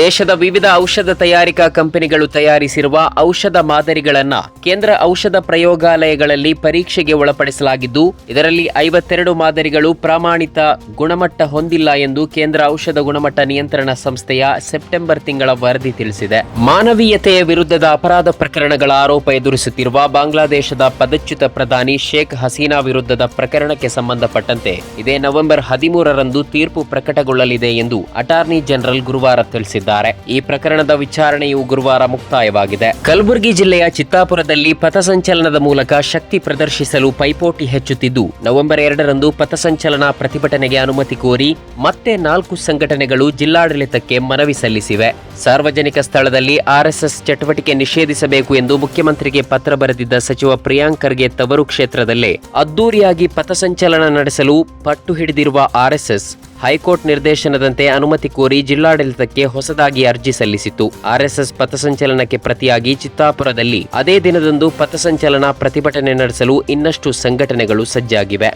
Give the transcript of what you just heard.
ದೇಶದ ವಿವಿಧ ಔಷಧ ತಯಾರಿಕಾ ಕಂಪನಿಗಳು ತಯಾರಿಸಿರುವ ಔಷಧ ಮಾದರಿಗಳನ್ನು ಕೇಂದ್ರ ಔಷಧ ಪ್ರಯೋಗಾಲಯಗಳಲ್ಲಿ ಪರೀಕ್ಷೆಗೆ ಒಳಪಡಿಸಲಾಗಿದ್ದು, ಇದರಲ್ಲಿ ಐವತ್ತೆರಡು ಮಾದರಿಗಳು ಪ್ರಮಾಣಿತ ಗುಣಮಟ್ಟ ಹೊಂದಿಲ್ಲ ಎಂದು ಕೇಂದ್ರ ಔಷಧ ಗುಣಮಟ್ಟ ನಿಯಂತ್ರಣ ಸಂಸ್ಥೆಯ ಸೆಪ್ಟೆಂಬರ್ ತಿಂಗಳ ವರದಿ ತಿಳಿಸಿದೆ. ಮಾನವೀಯತೆಯ ವಿರುದ್ಧದ ಅಪರಾಧ ಪ್ರಕರಣಗಳ ಆರೋಪ ಎದುರಿಸುತ್ತಿರುವ ಬಾಂಗ್ಲಾದೇಶದ ಪದಚ್ಯುತ ಪ್ರಧಾನಿ ಶೇಖ್ ಹಸೀನಾ ವಿರುದ್ಧದ ಪ್ರಕರಣಕ್ಕೆ ಸಂಬಂಧಪಟ್ಟಂತೆ ಇದೇ ನವೆಂಬರ್ ಹದಿಮೂರರಂದು ತೀರ್ಪು ಪ್ರಕಟಗೊಳ್ಳಲಿದೆ ಎಂದು ಅಟಾರ್ನಿ ಜನರಲ್ ಗುರುವಾರ ತಿಳಿಸಿದ್ದಾರೆ. ಈ ಪ್ರಕರಣದ ವಿಚಾರಣೆಯು ಗುರುವಾರ ಮುಕ್ತಾಯವಾಗಿದೆ. ಕಲಬುರಗಿ ಜಿಲ್ಲೆಯ ಚಿತ್ತಾಪುರದಲ್ಲಿ ಪಥಸಂಚಲನದ ಮೂಲಕ ಶಕ್ತಿ ಪ್ರದರ್ಶಿಸಲು ಪೈಪೋಟಿ ಹೆಚ್ಚುತ್ತಿದ್ದು, ನವೆಂಬರ್ ಎರಡರಂದು ಪಥಸಂಚಲನ ಪ್ರತಿಭಟನೆಗೆ ಅನುಮತಿ ಕೋರಿ ಮತ್ತೆ ನಾಲ್ಕು ಸಂಘಟನೆಗಳು ಜಿಲ್ಲಾಡಳಿತಕ್ಕೆ ಮನವಿ ಸಲ್ಲಿಸಿವೆ. ಸಾರ್ವಜನಿಕ ಸ್ಥಳದಲ್ಲಿ ಆರ್ಎಸ್ಎಸ್ ಚಟುವಟಿಕೆ ನಿಷೇಧಿಸಬೇಕು ಎಂದು ಮುಖ್ಯಮಂತ್ರಿಗೆ ಪತ್ರ ಬರೆದಿದ್ದ ಸಚಿವ ಪ್ರಿಯಾಂಕ್ ಖರ್ಗೆ ತವರು ಕ್ಷೇತ್ರದಲ್ಲೇ ಅದ್ದೂರಿಯಾಗಿ ಪಥಸಂಚಲನ ನಡೆಸಲು ಪಟ್ಟು ಹಿಡಿದಿರುವ ಆರ್ಎಸ್ಎಸ್ ಹೈಕೋರ್ಟ್ ನಿರ್ದೇಶನದಂತೆ ಅನುಮತಿ ಕೋರಿ ಜಿಲ್ಲಾಡಳಿತಕ್ಕೆ ಹೊಸದಾಗಿ ಅರ್ಜಿ ಸಲ್ಲಿಸಿತ್ತು. ಆರ್ಎಸ್ಎಸ್ ಪಥಸಂಚಲನಕ್ಕೆ ಪ್ರತಿಯಾಗಿ ಚಿತ್ತಾಪುರದಲ್ಲಿ ಅದೇ ದಿನದಂದು ಪಥಸಂಚಲನ ಪ್ರತಿಭಟನೆ ನಡೆಸಲು ಇನ್ನಷ್ಟು ಸಂಘಟನೆಗಳು ಸಜ್ಜಾಗಿವೆ.